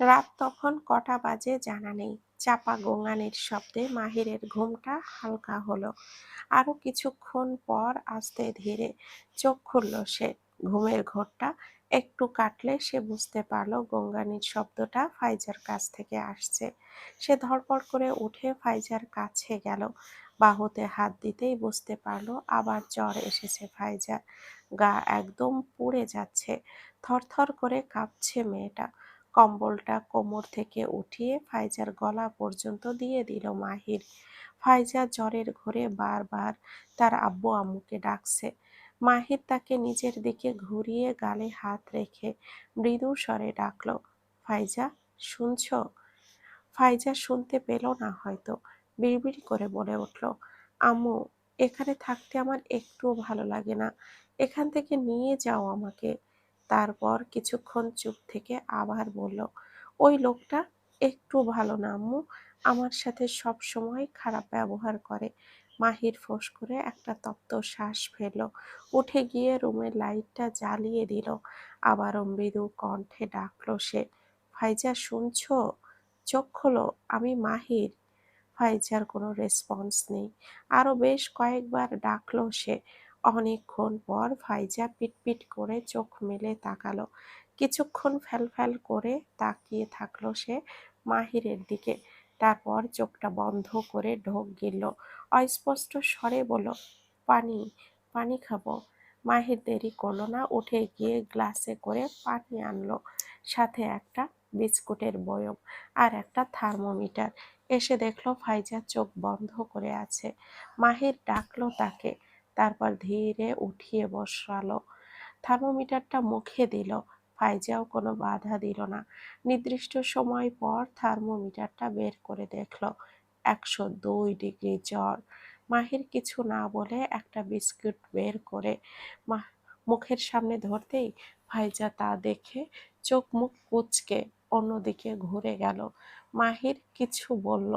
রাত তখন কটা বাজে জানা নেই। চাপা গোঙানির শব্দে মাহিরের ঘুমটা হালকা হলো। আরও কিছুক্ষণ পর আস্তে ধীরে চোখ খুলল সে। ঘুমের ঘোরটা একটু কাটলে সে বুঝতে পারল গঙ্গানির শব্দটা ফাইজার কাছ থেকে আসছে। সে ধড়পড় করে উঠে ফাইজার কাছে গেল। বাহুতে হাত দিতেই বুঝতে পারল আবার জ্বর এসেছে ফাইজার। গা একদম পুড়ে যাচ্ছে। থরথর করে কাঁপছে মেয়েটা। কম্বলটা কোমর থেকে উঠিয়ে ফাইজার গলা পর্যন্ত দিয়ে দিল মাহির। ফাইজা জ্বরের ঘোরে বারবার তার আব্বু আম্মুকে ডাকছে। মাহির তাকে নিজের দিকে ঘুরিয়ে গালে হাত রেখে মৃদু স্বরে ডাকল, ফাইজা, শুনছ? ফাইজা শুনতে পেল না হয়তো, বিড়বিড় করে বলে উঠল, আম্মু, এখানে থাকতে আমার একটুও ভালো লাগে না। এখান থেকে নিয়ে যাও আমাকে। তারপর কিছুক্ষণ চুপ থেকে আবার বলল, ওই লোকটা একটু ভালো না, আম্মু। আমার সাথে সব সময় খারাপ ব্যবহার করে। মাহির ফোঁস করে একটা তপ্ত শ্বাস ফেলল। উঠে গিয়ে রুমের লাইটটা জ্বালিয়ে দিল। আবারও মৃদু কণ্ঠে ডাকলো সে ফাইজা শুনছো? চোখ খোলো, আমি মাহির। ফাইজার কোনো রেসপন্স নেই। আরও বেশ কয়েকবার ডাকলো সে অনেকক্ষণ পর ফাইজা পিটপিট করে চোখ মেলে তাকালো। কিছুক্ষণ ফ্যাল ফ্যাল করে তাকিয়ে থাকল সে মাহিরের দিকে। তারপর চোখটা বন্ধ করে ঢোক গিলল। অস্পষ্ট স্বরে বলল, পানি পানি খাব। মাহির দেরি করল না, উঠে গিয়ে গ্লাসে করে পানি আনলো। সাথে একটা বিস্কুটের বয়ম আর একটা থার্মোমিটার। এসে দেখল ফাইজা চোখ বন্ধ করে আছে। মাহির ডাকলো তাকে তারপর ধীরে উঠিয়ে বসালো থার্মোমিটারটা মুখে দিল, ফাইজাও কোনো বাধা দিল না। নির্দিষ্ট সময় পর থার্মোমিটারটা বের করে দেখল, একশো দুই ডিগ্রি জ্বর। মাহির কিছু না বলে একটা বিস্কুট বের করে মুখের সামনে ধরতেই ফাইজা তা দেখে চোখ মুখ কুচকে অন্যদিকে ঘুরে গেল। মাহির কিছু বলল,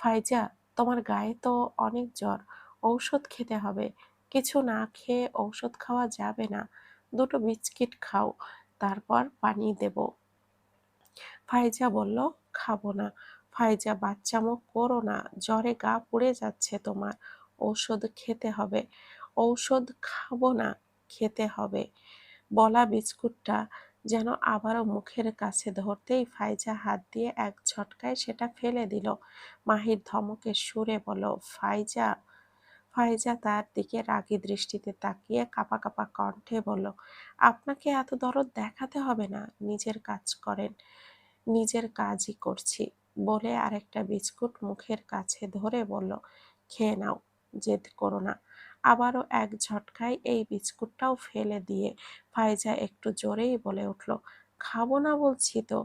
ফাইজা, তোমার গায়ে তো অনেক জ্বর, ঔষধ খেতে হবে। কিছু না খেয়ে ঔষধ খাওয়া যাবে না। দুটো বিস্কিট খাও, তারপর পানি দেব। ফাইজা বলল, খাব না। ফাইজা বাচ্চামো করো না। জ্বরে গা পুড়ে যাচ্ছে তোমার। ঔষধ খেতে হবে। ঔষধ খাব না, খেতে হবে। বলা বিস্কুটটা যেন আবারও মুখের কাছে ধরতেই ফাইজা হাত দিয়ে এক ঝটকায় সেটা ফেলে দিল। মাহির ধমকের সুরে বলো ফাইজা ফাইজা তার দিকে রাগী দৃষ্টিতে তাকিয়ে কাপা কাপা কণ্ঠে বলল, আপনাকে এত দরদ দেখাতে হবে না, নিজের কাজ করেন, নিজের কাজই করছি। বলে আরেকটা বিস্কুট মুখের কাছে ধরে বলল, খেয়ে নাও, জেদ করো না। আবারও এক ঝটকায় এই বিস্কুটটাও ফেলে দিয়ে ফাইজা একটু জোরেই বলে উঠল, খাব না বলছি তো।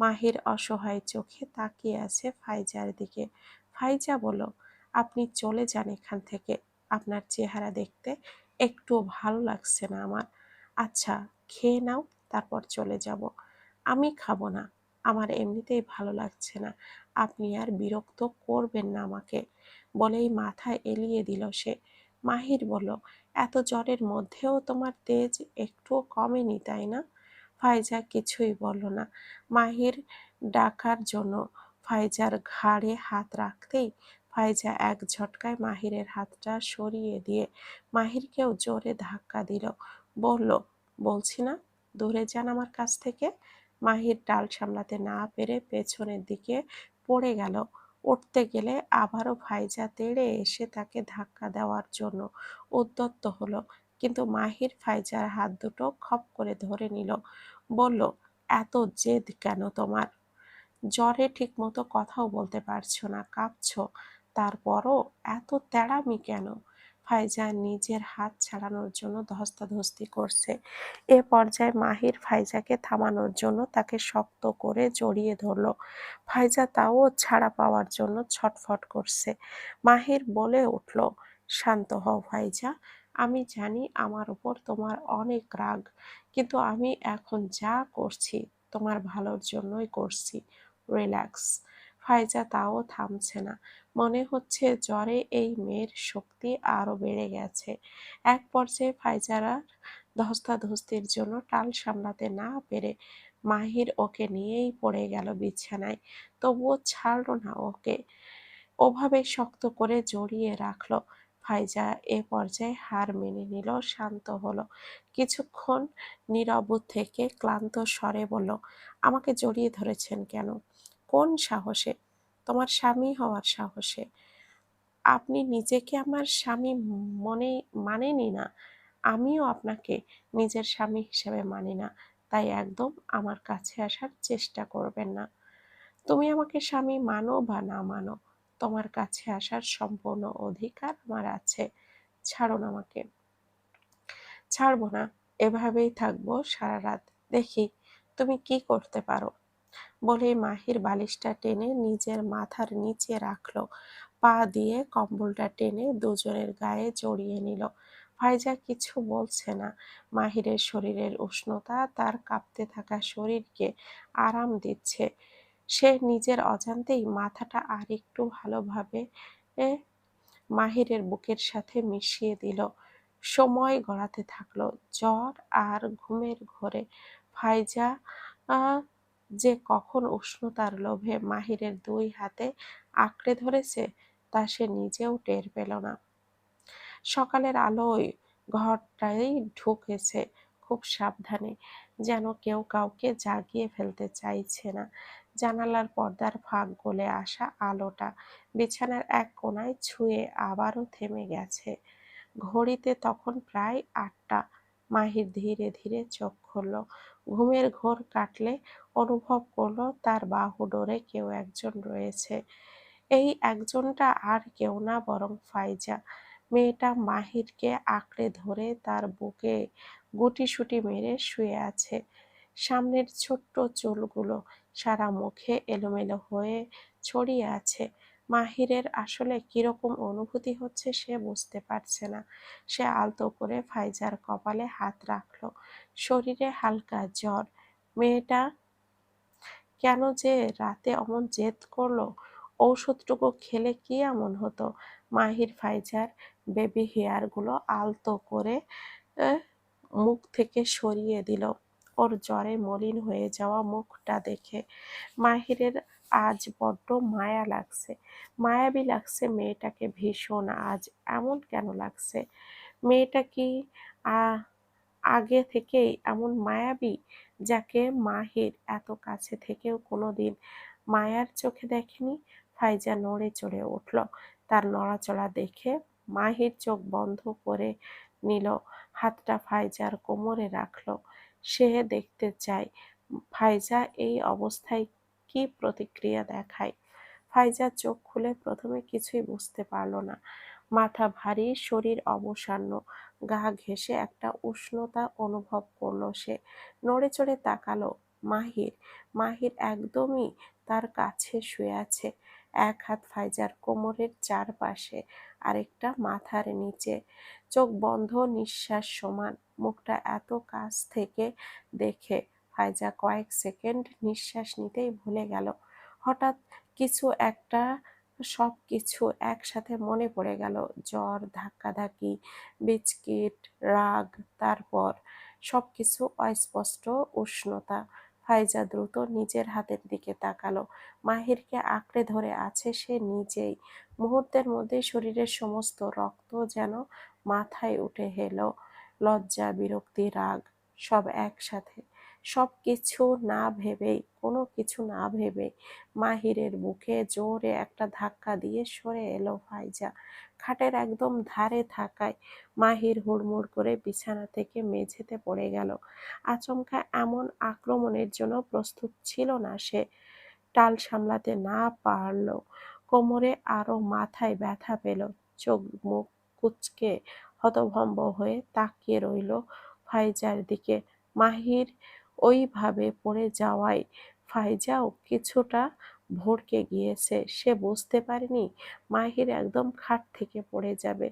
মাহির অসহায় চোখে তাকিয়ে আছে ফাইজার দিকে। ফাইজা বলো আপনি চলে যান এখান থেকে। আপনার চেহারা দেখতে একটু ভালো লাগছে না আমার। আচ্ছা খেয়ে নাও, তারপর চলে যাব। আমি খাব না। আমার এমনিতেই ভালো লাগছে না। আপনি আর বিরক্ত করবেন না আমাকে। বলেই মাথা এলিয়ে দিল সে। মাহির বলল, এত জ্বরের মধ্যেও তোমার তেজ একটুও কমেনি, তাই না? ফাইজা কিছুই বলল না। মাহির ডাকার জন্য ফাইজার ঘাড়ে হাত রাখতেই ফাইজা এক ঝটকায় মাহিরের হাতটা সরিয়ে দিয়ে মাহিরকেও জোরে ধাক্কা দিল। বলল, বলছি না, দূরে যান আমার কাছ থেকে। মাহির ডাল সামলাতে না পেরে পেছনের দিকে পড়ে গেল। উঠতে গেলে আবারও ভাইজা তেড়ে এসে তাকে ধাক্কা দেওয়ার জন্য উদ্যত্ত হলো, কিন্তু মাহির ফাইজার হাত দুটো খপ করে ধরে নিল। বলল, এত জেদ কেন তোমার? জ্বরে ঠিক মতো কথাও বলতে পারছ না, কাঁপছো। তারপরও এত তেড়ামি কেন? ফাইজা নিজের হাত ছাড়ানোর জন্য ধস্তাধস্তি করছে। এ পর্যায়ে মাহির ফাইজাকে থামানোর জন্য তাকে শক্ত করে জড়িয়ে ধরল। ফাইজা তাও ছাড়া পাওয়ার জন্য ছটফট করছে। মাহির বলে উঠল, শান্ত হও ফাইজা, আমি জানি আমার উপর তোমার অনেক রাগ, কিন্তু আমি এখন যা করছি, তোমার ভালোর জন্যই করছি। রিল্যাক্স। ফাইজা তাও থামছে না। মনে হচ্ছে জ্বরে এই মেয়ের শক্তি আরও বেড়ে গেছে। এক পর্যায়ে ফাইজারার ধস্তাধস্তির জন্য টাল সামলাতে না পেরে মাহির ওকে নিয়েই পড়ে গেল বিছানায়। তবুও ছাড়ল না ওকে। ওভাবে শক্ত করে জড়িয়ে রাখল। ফাইজা এ পর্যায়ে হার মেনে নিল, শান্ত হলো। কিছুক্ষণ নীরব থেকে ক্লান্ত স্বরে বলল, আমাকে জড়িয়ে ধরেছেন কেন? কোন সাহসে? তোমার স্বামী হওয়ার সাহসে। আপনি নিজেকে আমার স্বামী মনে মানেনি না। আমিও আপনাকে নিজের স্বামী হিসেবে মানি না। তাই একদম আমার কাছে আসার চেষ্টা করবেন না। তুমি আমাকে স্বামী মানো বা না মানো, তোমার কাছে আসার সম্পূর্ণ অধিকার আমার আছে। ছাড়ুন আমাকে। ছাড়বো না। এভাবেই থাকব সারা রাত। দেখি তুমি কি করতে পারো। বলে মাহির বালিশটা টেনে নিজের মাথার নিচে রাখল। পা দিয়ে কম্বলটা টেনে দুজনের গায়ে জড়িয়ে নিল। ফাইজা কিছু বলছে না। মাহিরের শরীরের উষ্ণতা তার কাঁপতে থাকা শরীরকে আরাম দিচ্ছে। সে নিজের অজান্তেই মাথাটা আর একটু ভালোভাবে মাহিরের বুকের সাথে মিশিয়ে দিল। সময় গড়াতে থাকল। জ্বর আর ঘুমের ঘোরে ফাইজা যে কখন উষ্ণতার লোভে মাহিরের দুই হাতে আঁকড়ে ধরেছে, তা সে নিজেও টের পেল না। সকালের আলোয় ঘরটাই ঢুকেছে খুব সাবধানে, যেন কেউ কাউকে জাগিয়ে ফেলতে চাইছে না। জানালার পর্দার ফাঁক গলে আসা আলোটা বিছানার এক কোনায় ছুঁয়ে আবারও থেমে গেছে। ঘড়িতে তখন প্রায় আটটা। মাহির ধীরে ধীরে চোখ খুলল। ঘুমের ঘোর কাটলে অনুভব করল তার বাহু ডোরে কেউ একজন রয়েছে। এই একজনটা আর কেউ না, বরং ফাইজা। মেয়েটা মাহিরকে আঁকড়ে ধরে তার বুকে গুটিসুটি মেরে শুয়ে আছে। সামনের ছোট্ট চুলগুলো সারা মুখে এলোমেলো হয়ে ছড়িয়ে আছে। মাহিরের আসলে কীরকম অনুভূতি হচ্ছে সে বুঝতে পারছে না। সে আলতো করে ফাইজার কপালে হাত রাখল। শরীরে হালকা জ্বর। মেয়েটা কেন যে রাতে অমন জেদ করল? ঔষধটুকু খেলে কি এমন হতো? মাহির, ফাইজার, বেবি হেয়ারগুলো আলতো করে মুখ থেকে সরিয়ে দিল। ওর জ্বরে মলিন হয়ে যাওয়া মুখটা দেখে মাহিরের আজ বড্ড মায়া লাগছে। মায়াবী লাগছে মেয়েটাকে ভীষণ। আজ এমন কেন লাগছে? মেয়েটা কি আগে থেকেই এমন মায়াবী? যাকে মাহির এত কাছে থেকেও কোনোদিন মায়ার চোখে দেখেনি, ফাইজা নড়ে চড়ে উঠল। তার নড়াচড়া দেখে মাহির চোখ বন্ধ করে নিল, হাতটা ফাইজার কোমরে রাখল। সে দেখতে চায়, ফাইজা এই অবস্থায় কি প্রতিক্রিয়া দেখায়? ফাইজা চোখ খুলে প্রথমে কিছুই বুঝতে পারল না। মাথা ভারী, শরীর অবসান্ন। গা ঘেঁষে একটা উষ্ণতা অনুভব করল সে। নড়ে চড়ে তাকালো মাহির। মাহির একদমই তার কাছে শুয়ে আছে। এক হাত ফাইজার কোমরের চারপাশে, আরেকটা মাথার নিচে। চোখ বন্ধ, নিঃশ্বাস সমান। মুখটা এত কাছ থেকে দেখে ফাইজা কয়েক সেকেন্ড নিঃশ্বাস নিতেই ভুলে গেল। হঠাৎ কিছু একটা সব কিছু একসাথে মনে পড়ে গেল। জ্বর, ধাক্কাধাক্কি বিচকিট রাগ, তারপর সব কিছু অস্পষ্ট, উষ্ণতা। ফাইজা দ্রুত নিজের হাতের দিকে তাকালো। মাহিরকে আঁকড়ে ধরে আছে সে নিজেই। মুহূর্তের মধ্যে শরীরের সমস্ত রক্ত যেন মাথায় উঠে এলো। লজ্জা, বিরক্তি, রাগ সব একসাথে। সব কিছু না ভেবেই, কোনো কিছু না ভেবে মাহিরের বুকে জোরে একটা ধাক্কা দিয়ে সরে এলো ফাইজা। খাটের একদম ধারে থাকায় মাহির হুড়মুড় করে বিছানা থেকে মেঝেতে পড়ে গেল। আচমকা এমন আক্রমণের জন্য প্রস্তুত ছিল না সে। টাল সামলাতে না পারল। কোমরে আরও মাথায় ব্যথা পেল। চোখ মুখ কুচকে হতভম্ব হয়ে তাকিয়ে রইল ফাইজার দিকে। মাহির ওইভাবে পড়ে যাওয়ায় ফাইজাও কিছুটা ভরকে গিয়েছে। সে বুঝতে পারেনি মাহির একদম খাট থেকে পড়ে যাবে।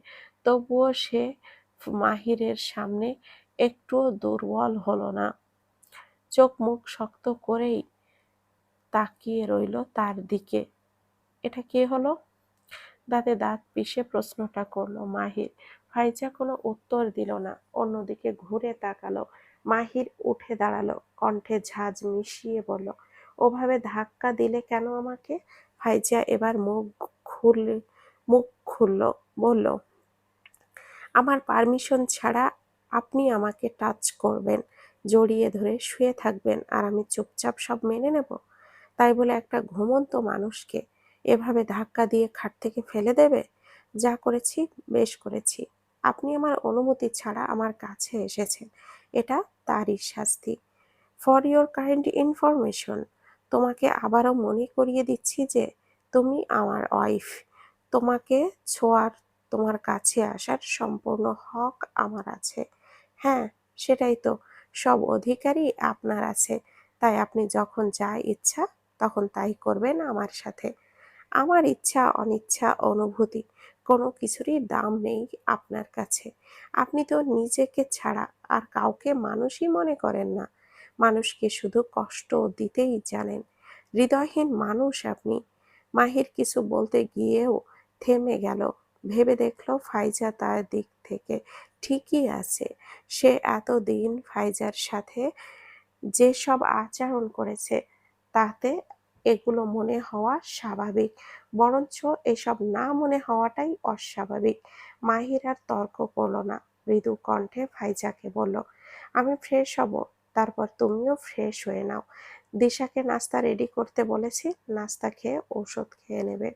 তবুও সে মাহিরের সামনে একটু দুর্বল হলো না। চোখ মুখ শক্ত করেই তাকিয়ে রইল তার দিকে। এটা কে হলো? দাঁতে দাঁত পিষে প্রশ্নটা করল মাহির। ফাইজা কোনো উত্তর দিল না, অন্যদিকে ঘুরে তাকালো। মাহির উঠে দাঁড়াল, কণ্ঠে ঝাঁজ মিশিয়ে বলল, ওভাবে ধাক্কা দিলে কেন আমাকে? ফাইজা এবার মুখ খুললে মুখ খুলল, বলল, আমার পারমিশন ছাড়া আপনি আমাকে টাচ করবেন, জড়িয়ে ধরে শুয়ে থাকবেন, আর আমি চুপচাপ সব মেনে নেব। তাই বলে একটা ঘুমন্ত মানুষকে এভাবে ধাক্কা দিয়ে খাট থেকে ফেলে দেবে? যা করেছি, বেশ করেছি। আপনি আমার অনুমতি ছাড়া আমার কাছে এসেছেন এটা তারই শাস্তি। ফর ইয়োর কাইন্ড ইনফরমেশন তোমাকে আবারও মনে করিয়ে দিচ্ছি যে তুমি আমার ওয়াইফ তোমাকে ছোঁয়ার, তোমার কাছে আসার সম্পূর্ণ হক আমার আছে। হ্যাঁ সেটাই তো, সব অধিকারই আপনার আছে। তাই আপনি যখন যা ইচ্ছা, তখন তাই করবেন আমার সাথে। আমার ইচ্ছা অনিচ্ছা, অনুভূতি কোনো কিছুরই দাম নেই আপনার কাছে। আপনি তো নিজেকে ছাড়া আর কাউকে মানুষই মনে করেন না। মানুষকে শুধু কষ্ট দিতেই জানেন। হৃদয়হীন মানুষ আপনি। মাহির কিছু বলতে গিয়েও থেমে গেল। ভেবে দেখল ফাইজা তার দিক থেকে ঠিকই আছে। সে এতদিন ফাইজার সাথে যেসব আচরণ করেছে, তাতে এগুলো মনে হওয়া স্বাভাবিক। বরঞ্চ এসব না মনে হওয়াটাই অস্বাভাবিক। মাহির আর তর্ক করল না। মৃদু কণ্ঠে ফাইজাকে বলল, আমি ফ্রেশ হব। তারপর তুমিও ফ্রেশ হয়ে নাও। দিশাকে নাস্তা রেডি করতে বলেছি। নাস্তা খেয়ে ঔষধ খেয়ে নেবে।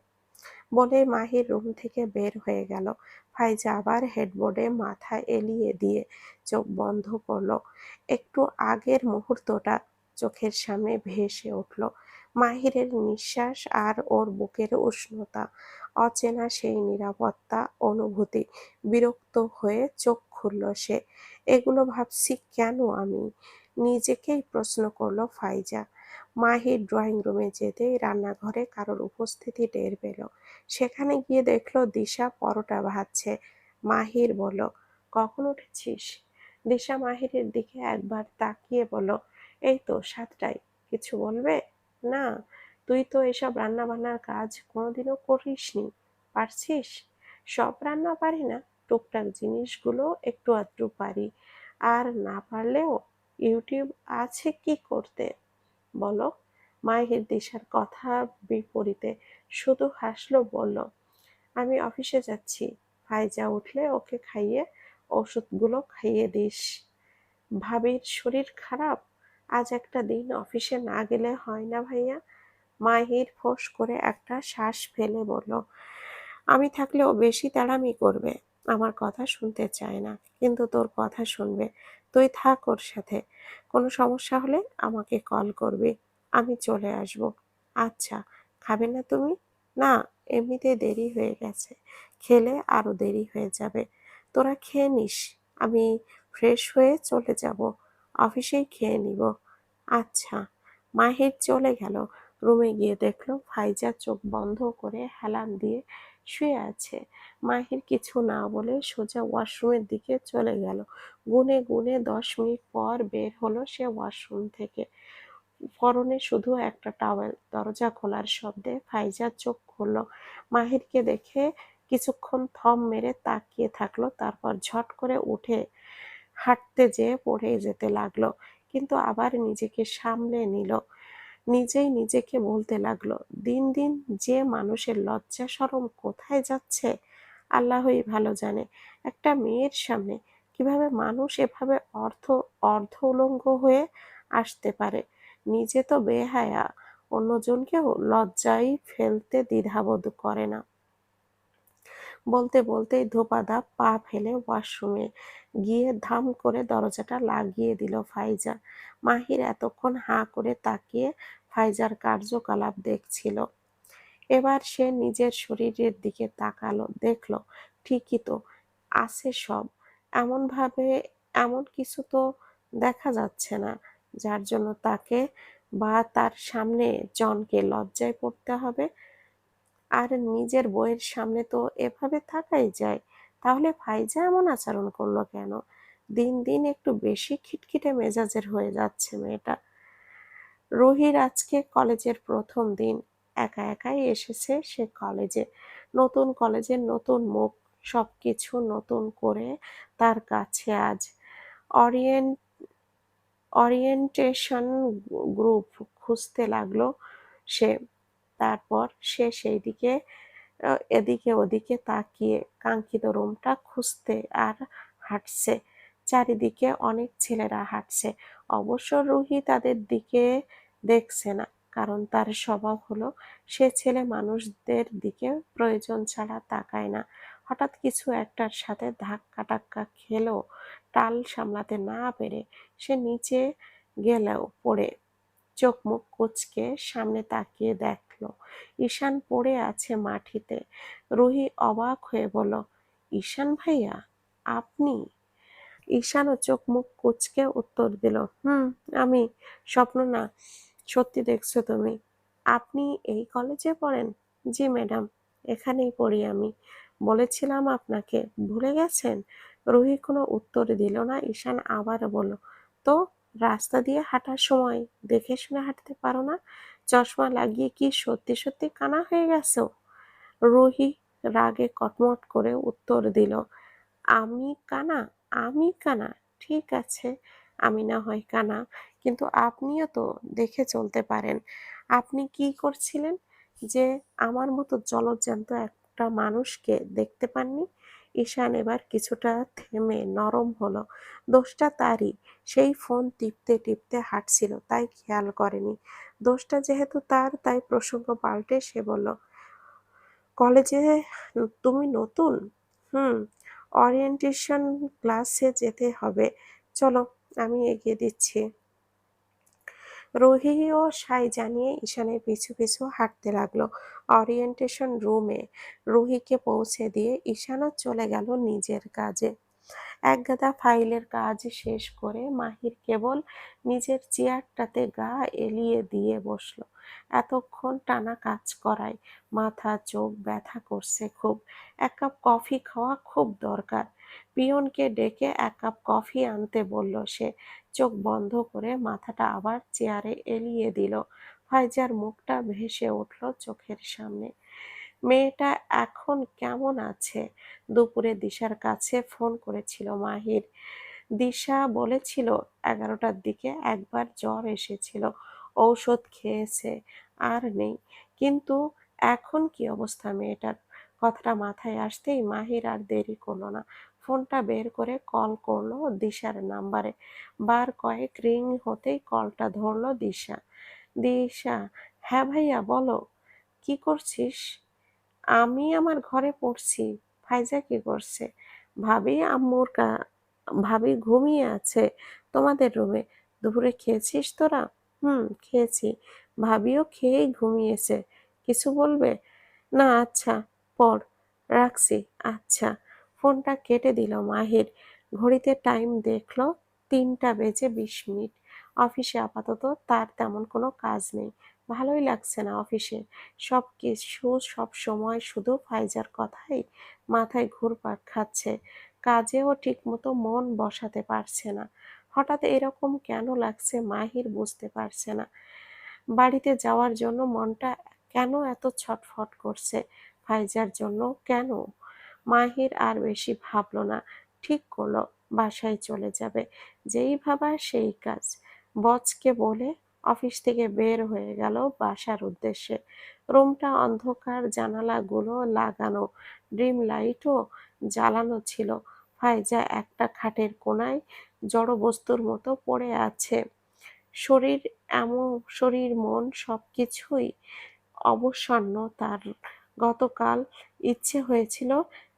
বলে মাহির রুম থেকে বের হয়ে গেল। ফাইজা আবার হেডবোর্ডে মাথা এলিয়ে দিয়ে চোখ বন্ধ করল। একটু আগের মুহূর্তটা চোখের সামনে ভেসে উঠল। মাহিরের নিঃশ্বাস আর ওর বুকের উষ্ণতা, অচেনা সেই নিরাপত্তা, অনুভূতি। বিরক্ত হয়ে চোখ খুলল সে। এগুলো ভাবছি কেন আমি? নিজেকেই প্রশ্ন করল ফাইজা। মাহির ড্রয়িং রুমে যেতেই রান্নাঘরে কারোর উপস্থিতি টের পেল। সেখানে গিয়ে দেখল দিশা পরোটা ভাজছে। মাহির বলল, কখন উঠেছিস? দিশা মাহিরের দিকে একবার তাকিয়ে বলল, এই তো সাতটায়। কিছু বলবে? না, তুই তো এসব রান্না বান্নার কাজ কোনোদিনও করিসনি, পারছিস? সব রান্না পারি না, টুকটাক জিনিসগুলো একটু আধটু পারি। আর না পারলেও ইউটিউব আছে কি করতে? বলো। মাহির দিশার কথা বিপরীতে শুধু হাসলো, বলল, আমি অফিসে যাচ্ছি, ফাইজা উঠলে ওকে খাইয়ে ওষুধগুলো খাইয়ে দিস। ভাবির শরীর খারাপ আজ একটা দিন অফিসে না গেলে হয় না ভাইয়া। মাহির ফোঁস করে একটা শ্বাস ফেলে বলল, আমি থাকলেও বেশি তাড়ামি করবে, আমার কথা শুনতে চায় না, কিন্তু তোর কথা শুনবে। তুই থাক ওর সাথে, কোনো সমস্যা হলে আমাকে কল করবি, আমি চলে আসব। আচ্ছা খাবে না তুমি? না, এমনিতে দেরি হয়ে গেছে, খেলে আরও দেরি হয়ে যাবে। তোরা খেয়ে নিস, আমি ফ্রেশ হয়ে চলে যাব। অফিসেই খেয়ে নিব। আচ্ছা মাহির চলে গেল। রুমে গিয়ে দেখল ফাইজা চোখ বন্ধ করে হেলান দিয়ে শুয়ে আছে। মাহির কিছু না বলে সোজা ওয়াশরুমের দিকে চলে গেল। গুনে গুনে দশ মিনিট পর বের হলো সে ওয়াশরুম থেকে। পরনে শুধু একটা টাওয়েল, দরজা খোলার শব্দে ফাইজা চোখ খুলল। মাহিরকে দেখে কিছুক্ষণ থম মেরে তাকিয়ে থাকল, তারপর ঝট করে উঠে হাঁটতে যেয়ে পড়ে যেতে লাগল, কিন্তু আবার নিজেকে সামলে নিল। নিজেই নিজেকে বলতে লাগল, দিন দিন যে মানুষের লজ্জা সরম কোথায় যাচ্ছে? আল্লাহই ভালো জানে। একটা মেয়ের সামনে কীভাবে মানুষ এভাবে অর্থ অর্ধ উলঙ্গ হয়ে আসতে পারে? নিজে তো বেহায়া, অন্যজনকেও লজ্জায় ফেলতে দ্বিধাবোধ করে না। বলতে বলতেই ধোপাদা পা ফেলে ওয়াশরুমে গিয়ে ধাম করে দরজাটা লাগিয়ে দিল ফাইজা। মাহির এতক্ষণ হাঁ করে তাকিয়ে ফাইজার কার্যকলাপ দেখছিল। এবার সে নিজের শরীরের দিকে তাকালো, দেখল, ঠিকই তো আছে সব। এমনভাবে এমন কিছু তো দেখা যাচ্ছে না, যার জন্য তাকে বা তার সামনে জনকে লজ্জায় পড়তে হবে। আর নিজের বইয়ের সামনে তো এভাবে থাকাই যায়। তাহলে ফাইজা এমন আচরণ করল কেন? দিন দিন একটু বেশি খিটখিটে মেজাজের হয়ে যাচ্ছে মেয়েটা। রোহির আজকে কলেজের প্রথম দিন। একা একাই এসেছে সে কলেজে। নতুন কলেজের নতুন মুখ সব কিছু নতুন করে তার কাছে আজ। অরিয়েন্ট অরিয়েন্টেশন গ্রুপ খুঁজতে লাগল সে। তারপর সে সেই দিকে এদিকে ওদিকে তাকিয়ে কাঙ্ক্ষিত রুমটা খুঁজতে আর হাঁটছে। চারিদিকে অনেক ছেলেরা হাঁটছে। অবশ্য রুহি তাদের দিকে দেখছে না, কারণ তার স্বভাব হলো সে ছেলে মানুষদের দিকে প্রয়োজন ছাড়া তাকায় না। হঠাৎ কিছু একটার সাথে ধাক্কা টাক্কা খেলেও টাল সামলাতে না পেরে সে নিচে গেলেও পড়ে। চোখ মুখ কুচকে সামনে তাকিয়ে দেখল। ঈশান পড়ে আছে মাটিতে। রুহি অবাক হয়ে বলল, ঈশান ভাইয়া, আপনি? ঈশানও চোখ মুখ কুচকে উত্তর দিল, হুম, আমি। স্বপ্ন না, সত্যি দেখছ তুমি। আপনি এই কলেজে পড়েন? জি ম্যাডাম, এখানেই পড়ি আমি। বলেছিলাম আপনাকে, ভুলে গেছেন? রুহি কোনো উত্তর দিল না। ঈশান আবার বলল, তো, রাস্তা দিয়ে হাঁটার সময় দেখে শুনে হাঁটতে পারো না? চশমা লাগিয়ে কি সত্যি সত্যি কানা হয়ে গেছো? রুহি রাগে কটমট করে উত্তর দিল, আমি কানা আমি কানা, ঠিক আছে, আমি না হয় কানা, কিন্তু আপনিও তো দেখে চলতে পারেন। আপনি কি করছিলেন যে আমার মতো জলজ্যান্ত একটা মানুষকে দেখতে পাননি? ঈশান এবার কিছুটা থেমে নরম হলো। দোষটা তারই। সেই ফোন টিপতে টিপতে হাঁটছিল, তাই খেয়াল করেনি। দোষটা যেহেতু তার, তাই প্রসঙ্গ পাল্টে সে বলল, কলেজে তুমি নতুন? হুম অরিয়েন্টেশন ক্লাসে যেতে হবে। চলো, আমি এগিয়ে দিচ্ছি। রুহি ও সাই জানিয়ে ঈশানের পিছু পিছু হাঁটতে লাগল অরিয়েন্টেশন রুমে রুহিকে পৌঁছে দিয়ে ঈশানও চলে গেল নিজের কাজে। একগাদা ফাইলের কাজ শেষ করে মাহির কেবল নিজের চেয়ারটাতে গা এলিয়ে দিয়ে বসল। এতক্ষণ টানা কাজ করায় মাথা, চোখ ব্যথা করছে খুব। এক কাপ কফি খাওয়া খুব দরকার। পিয়নকে ডেকে এক কাপ কফি আনতে বলল সে। চোখ বন্ধ করে মাথাটা আবার চেয়ারে এলিয়ে দিল। ফাইজার মুখটা ভেসে উঠল চোখের সামনে। মেয়েটা এখন কেমন আছে? দুপুরে দিশার কাছে ফোন করেছিল মাহির। দিশা বলেছিল, এগারোটার দিকে একবার জ্বর এসেছিল, ঔষধ খেয়েছে, আর নেই। কিন্তু এখন কি অবস্থা মেয়েটার? কথাটা মাথায় আসতেই মাহির আর দেরি করল না। ফোনটা বের করে কল করল দিশার নাম্বারে। বার কয়েক রিং হতেই কলটা ধরলো দিশা। দিশা হ্যাঁ ভাইয়া, বলো, কি করছিস? আমি আমার ঘরে পড়ছি, ফাইজা কি করছে? ভাবি আম্মুর কা, ভাবি ঘুমিয়ে আছে তোমাদের রুমে। দুপুরে খেয়েছিস তোরা? হুম, খেয়েছি। ভাবিও খেয়েই ঘুমিয়েছে। কিছু বলবে? না আচ্ছা পর রাখছি আচ্ছা। ফোনটা কেটে দিল মাহির। ঘড়িতে টাইম দেখল তিনটা বেজে বিশ মিনিট। অফিসে আপাতত তার তেমন কোনো কাজ নেই। ভালোই লাগছে না অফিসে। সব কিছু সব সময় শুধু ফাইজার কথাই মাথায় ঘুরপাক খাচ্ছে। কাজেও ঠিকমতো মন বসাতে পারছে না। হঠাৎ এরকম কেন লাগছে মাহির বুঝতে পারছে না। বাড়িতে যাওয়ার জন্য মনটা কেন এত ছটফট করছে ফাইজার জন্য? কেন? মাহির আর বেশি ভাবলো না। ঠিক করল, বাসায় চলে যাবে। যেই ভাবা সেই কাজ। বচকে বলে অফিস থেকে বের হয়ে গেল বাসার উদ্দেশ্যে। রুমটা অন্ধকার, জানালাগুলো লাগানো ড্রিম লাইটও জ্বালানো ছিল। ফাইজা একটা খাটের কোনায় জড় বস্তুর মতো পড়ে আছে। শরীর এমন, শরীর, মন সব কিছুই অবসন্ন। তার গতকাল ইচ্ছে হয়েছিল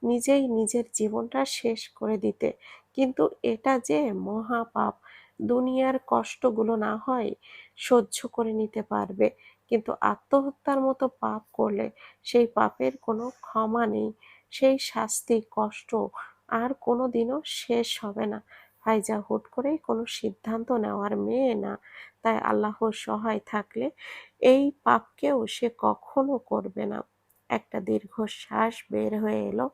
নিজেই নিজের জীবনটা শেষ করে দিতে। কিন্তু এটা যে মহাপাপ, দুনিয়ার কষ্টগুলো না হয় সহ্য করে নিতে পারবে। কিন্তু আত্মহত্যার মতো পাপ করলে সেই পাপের কোনো ক্ষমা নেই। সেই শাস্তি, কষ্ট আর কোনো দিনও শেষ হবে না। ফাইজা হুট করেই কোনো সিদ্ধান্ত নেওয়ার মেয়ে না। তাই আল্লাহর সহায় থাকলে এই পাপকেও সে কখনো করবে না। একটা দীর্ঘ শ্বাস বের হয়ে এলো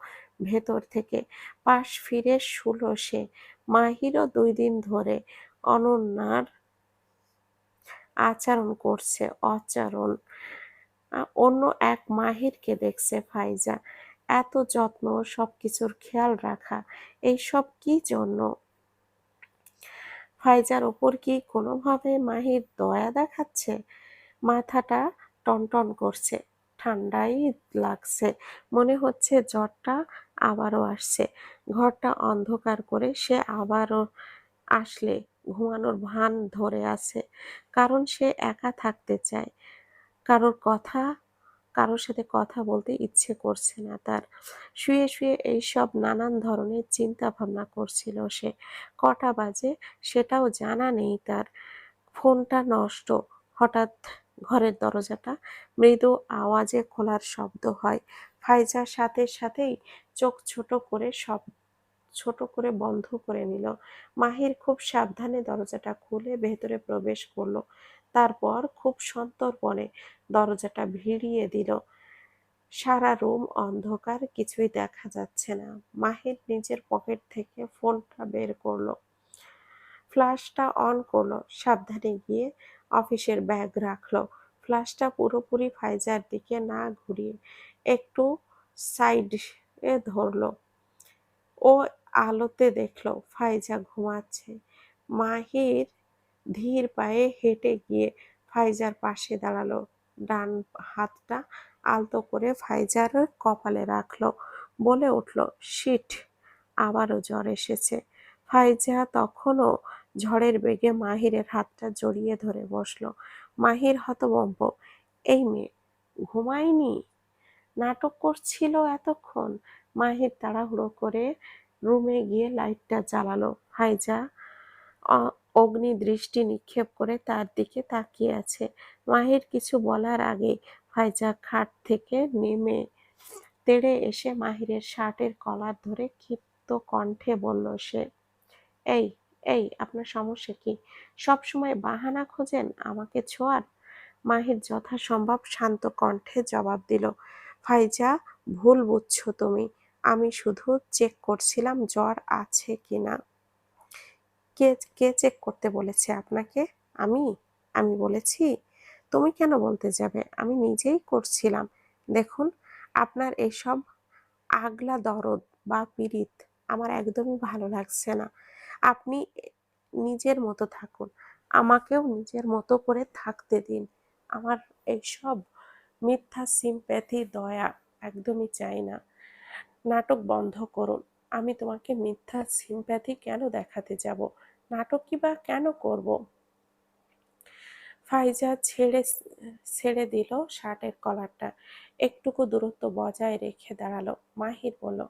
ভেতর থেকে। পাশ ফিরে শুলো সে। মাহিরও দুই দিন ধরে অনন্যার আচরণ করছে অচারণ। অন্য এক মাহিরকে দেখছে ফাইজা। এত যত্ন সব কিছুর খেয়াল রাখা, এই সব কি জন্য? ফাইজার ওপর কি কোনোভাবে মাহির দয়া দেখাচ্ছে? মাথাটা টনটন করছে, ঠান্ডাই লাগছে, মনে হচ্ছে জ্বরটা আবারও আসছে। ঘরটা অন্ধকার করে সে আবারও আসলে। ঘুমানোর ভান ধরে আছে। কারণ সে একা থাকতে চায়। কারোর কথা, কারোর সাথে কথা বলতে ইচ্ছে করছে না তার। শুয়ে শুয়ে এইসব নানান ধরনের চিন্তা ভাবনা করছিল সে। কটা বাজে সেটাও জানা নেই তার। ফোনটা নষ্ট। হঠাৎ ঘরের দরজাটা মৃদু আওয়াজে খোলার শব্দ হয়। ফাইজার সাথে সাথেই চোখ ছোট করে সব ছোট করে বন্ধ করে নিল। মাহির খুব সাবধানে দরজাটা খুলে ভেতরে প্রবেশ করল। তারপর খুব সন্তর্পণে দরজাটা ভিড়িয়ে দিল। সারা রুম অন্ধকার, কিছুই দেখা যাচ্ছে না। মাহির নিজের পকেট থেকে ফোনটা বের করল। ফ্ল্যাশটা অন করল। সাবধানে গিয়ে অফিসের ব্যাগ রাখল। ফ্ল্যাশটা পুরোপুরি ফাইজার দিকে না ঘুরিয়ে একটু সাইডে ধরলো। ও আলোতে দেখল, ফাইজা ঘুমাচ্ছে। মাহির ধীর পায়ে হেঁটে গিয়ে ফাইজার পাশে দাঁড়াল। ডান হাতটা আলতো করে ফাইজার কপালে রাখল, বলে উঠল, শিট, আবারও জ্বর এসেছে। ফাইজা তখনও ঝড়ের বেগে মাহিরের হাতটা জড়িয়ে ধরে বসল। মাহির হতবম্ব এই মেয়ে, ঘুমায়নি? নাটক করছিল এতক্ষণ? মাহির তাড়াহুড়ো করে রুমে গিয়ে লাইটটা জ্বালালো। ফাইজা অগ্নি দৃষ্টি নিক্ষেপ করে তার দিকে তাকিয়ে আছে। মাহির কিছু বলার আগে ফাইজা খাট থেকে নেমে তেড়ে এসে মাহিরের শার্টের কলার ধরে ক্ষিপ্ত কণ্ঠে বলল, সে, এই এই, আপনার সমস্যা কি? সবসময় বাহানা খোঁজেন আমাকে ছোঁয়ার? মাহির যথাসম্ভব শান্ত কণ্ঠে জবাব দিল ফাইজা ভুল বুঝছ তুমি। আমি শুধু চেক করছিলাম জ্বর আছে কি না কে কে চেক করতে বলেছে আপনাকে? আমি? আমি বলেছি, তুমি কেন বলতে যাবে? আমি নিজেই করছিলাম। দেখুন, আপনার এসব আগলা দরদ বা পীড়িত আমার একদমই ভালো লাগছে না। আপনি নিজের মতো থাকুন, আমাকেও নিজের মতো করে থাকতে দিন। আমার এইসব মিথ্যা সিম্প্যাথি দয়া একদমই চাই না। নাটক বন্ধ করুন। আমি তোমাকে মিথ্যা সিম্প্যাথি কেন দেখাতে যাব? নাটক কি বা কেন করব? ফাইজা ছেড়ে ছেড়ে দিল শার্টের কলারটা। একটুকু দূরত্ব বজায় রেখে দাঁড়াল। মাহির বলল,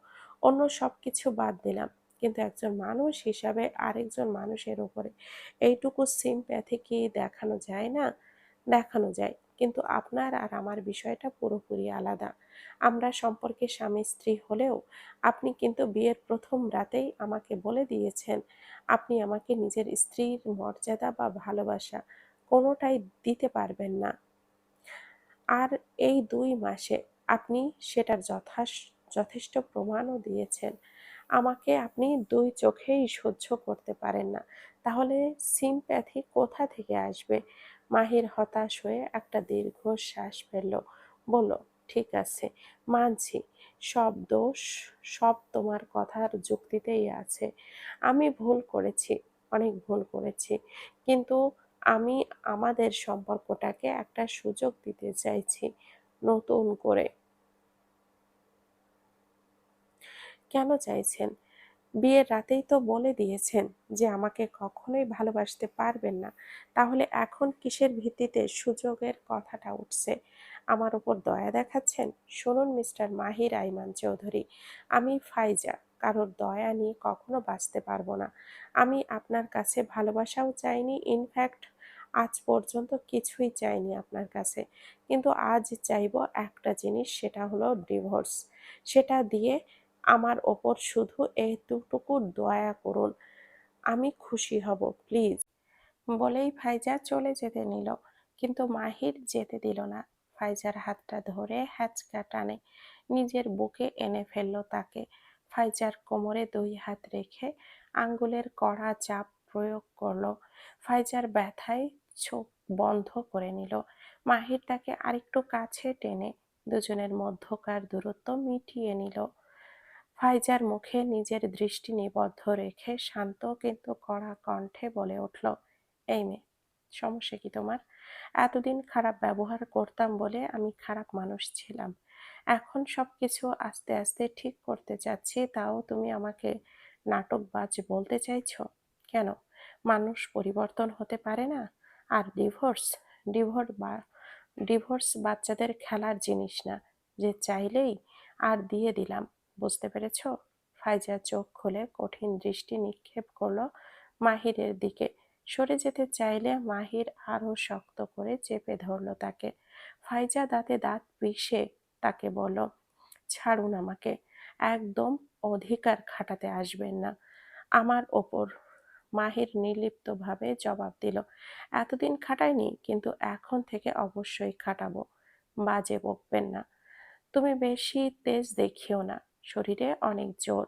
অন্য সব কিছু বাদ দিলাম। কিন্তু একজন মানুষ হিসাবে আরেকজন মানুষের উপরে এইটুকু সিম্প্যাথি কি দেখানো যায় না? দেখানো যায়। কিন্তু আপনার আর আমার বিষয়টা পুরোপুরি আলাদা। আমরা সম্পর্কে স্বামী স্ত্রী হলেও আপনি কিন্তু বিয়ের প্রথম রাতেই আমাকে বলে দিয়েছেন, আপনি আমাকে নিজের স্ত্রীর মর্যাদা বা ভালোবাসা কোনোটাই দিতে পারবেন না। আর এই দুই মাসে আপনি সেটার যথা যথেষ্ট প্রমাণও দিয়েছেন। আমাকে আপনি দুই চোখেই সহ্য করতে পারেন না। তাহলে সিম্প্যাথি কোথা থেকে আসবে? মাহির হতাশ হয়ে একটা দীর্ঘ শ্বাস ফেলল, বলল ঠিক আছে। মানছি, সব দোষ, সব তোমার কথার যুক্তিতেই আছে। আমি ভুল করেছি, অনেক ভুল করেছি। কিন্তু আমি আমাদের সম্পর্কটাকে একটা সুযোগ দিতে চাইছি, নতুন করে। কেন চাইছেন? বিয়ের রাতেই তো বলে দিয়েছেন যে আমাকে কখনোই ভালোবাসতে পারবেন না। তাহলে এখন কিসের ভিত্তিতে সুযোগের কথাটা উঠছে? আমার ওপর দয়া দেখাচ্ছেন? শুনুন মিস্টার মাহির আইমান চৌধুরী, আমি ফাইজা কারোর দয়া নিয়ে কখনো বাঁচতে পারব না। আমি আপনার কাছে ভালোবাসাও চাইনি ইনফ্যাক্ট আজ পর্যন্ত কিছুই চাইনি আপনার কাছে। কিন্তু আজ চাইব একটা জিনিস, সেটা হলো ডিভোর্স সেটা দিয়ে আমার ওপর শুধু এতটুকু দয়া করুন, আমি খুশি হব প্লিজ বলেই ফাইজা চলে যেতে নিল, কিন্তু মাহির যেতে দিল না। ফাইজার হাতটা ধরে হ্যাচকা টানে। নিজের বুকে এনে ফেলল তাকে। ফাইজার কোমরে দুই হাত রেখে আঙ্গুলের কড়া চাপ প্রয়োগ করল। ফাইজার ব্যথায় চোখ বন্ধ করে নিল। মাহির তাকে আরেকটু কাছে টেনে দুজনের মধ্যকার দূরত্ব মিটিয়ে নিল। ফাইজার মুখে নিজের দৃষ্টি নিবদ্ধ রেখে শান্ত কিন্তু কড়া কণ্ঠে বলে উঠল, এই মেয়ে, সমস্যা কি তোমার? এতদিন খারাপ ব্যবহার করতাম বলে আমি খারাপ মানুষ ছিলাম। এখন সব কিছু আস্তে আস্তে ঠিক করতে চাচ্ছি, তাও তুমি আমাকে নাটকবাজ বলতে চাইছ? কেন? মানুষ পরিবর্তন হতে পারে না? আর ডিভোর্স ডিভোর্স বা, ডিভোর্স বাচ্চাদের খেলার জিনিস না, যে চাইলেই আর দিয়ে দিলাম, বুঝতে পেরেছ? ফাইজা চোখ খুলে কঠিন দৃষ্টি নিক্ষেপ করল মাহিরের দিকে। সরে যেতে চাইলে মাহির আরও শক্ত করে চেপে ধরলো তাকে। ফাইজা দাঁতে দাঁত পিষে তাকে বলল, ছাড়ুন আমাকে, একদম অধিকার খাটাতে আসবেন না। আমার ওপর মাহির নির্লিপ্তভাবে জবাব দিল, এতদিন খাটাইনি, কিন্তু এখন থেকে অবশ্যই খাটাবো। বাজে বকবেন না। তুমি বেশি তেজ দেখিও না, শরীরে অনেক জোর,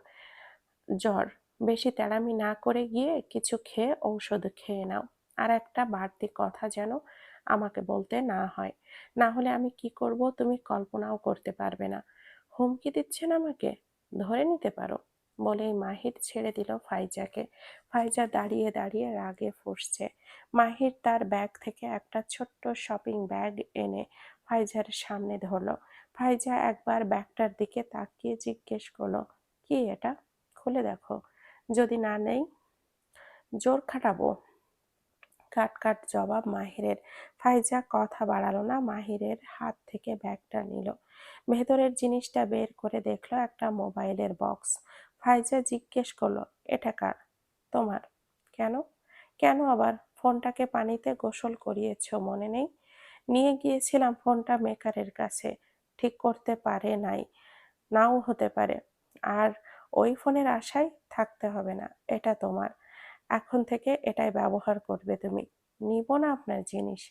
জ্বর বেশি তেড়ামি না করে গিয়ে কিছু খেয়ে ঔষধ খেয়ে নাও। আর একটা বাড়তি কথা যেন আমাকে বলতে না হয়। না হলে আমি কি করব তুমি কল্পনাও করতে পারবে না। হুমকি দিচ্ছেন আমাকে? ধরে নিতে পারো। বলেই মাহির ছেড়ে দিল ফাইজাকে। ফাইজা দাঁড়িয়ে দাঁড়িয়ে রাগে ফুসছে। মাহির তার ব্যাগ থেকে একটা ছোট্ট শপিং ব্যাগ এনে ফাইজার সামনে ধরলো। ফাইজা একবার ব্যাগটার দিকে তাকিয়ে জিজ্ঞেস করল, কি এটা? খুলে দেখো। যদি না নেই, জোর খাটাবো। কাট কাট জবাব মাহিরের। ফাইজা কথা বাড়ালো না, মাহিরের হাত থেকে ব্যাগটা নিল। ভেতরের জিনিসটা বের করে দেখল একটা মোবাইলের বক্স। ফাইজা জিজ্ঞেস করল, এটা কার? তোমার? কেন? কেন আবার ফোনটাকে পানিতে গোসল করিয়েছ মনে নেই? নিয়ে গিয়েছিলাম ফোনটা মেকারের কাছে। ঠিক করতে পারে নাই। নাও হতে পারে। আর ওই ফোনের আশায় থাকতে হবে না, এটা তোমার। এখন থেকে এটাই ব্যবহার করবে তুমি। নিব না আপনার জিনিস।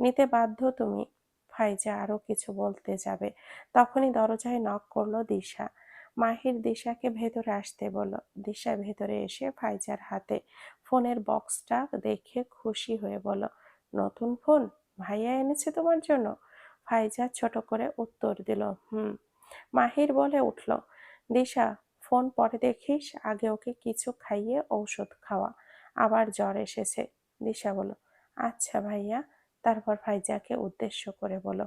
নিতে বাধ্য তুমি। ফাইজা আরও কিছু বলতে যাবে। তখনই দরজায় নক করল দিশা। মাহির দিশাকে ভেতরে আসতে বলল। দিশা ভেতরে এসে ফাইজার হাতে ফোনের বক্সটা দেখে খুশি হয়ে বলল, নতুন ফোন? ভাইয়া এনেছে তোমার জন্য? ফাইজা ছোট করে উত্তর দিল, হুম। মাহির বলে উঠল, দিশা ফোন পরে দেখিস, আগে ওকে কিছু খাইয়ে ঔষধ খাওয়া। আবার জ্বর এসেছে, দিশা বলো আচ্ছা ভাইয়া, তারপর ফাইজাকে উদ্দেশ্য করে বলো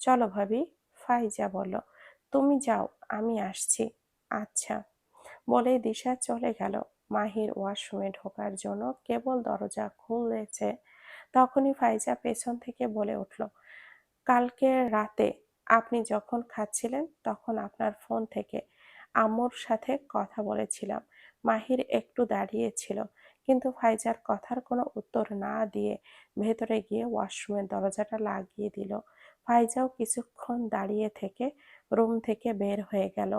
চলো ভাবি, ফাইজা বলো তুমি যাও, আমি আসছি। আচ্ছা। বলে দিশা চলে গেল। মাহির ওয়াশরুমে ঢোকার জন্য কেবল দরজা খুলেছে। তখনই ফাইজা পেছন থেকে বলে উঠল, কালকে রাতে আপনি যখন খাচ্ছিলেন তখন আপনার ফোন থেকে আম্মুর সাথে কথা বলেছিলাম। মাহির একটু দাঁড়িয়েছিল, কিন্তু ফাইজার কথার কোনো উত্তর না দিয়ে ভেতরে গিয়ে ওয়াশরুমের দরজাটা লাগিয়ে দিল। ফাইজাও কিছুক্ষণ দাঁড়িয়ে থেকে রুম থেকে বের হয়ে গেল।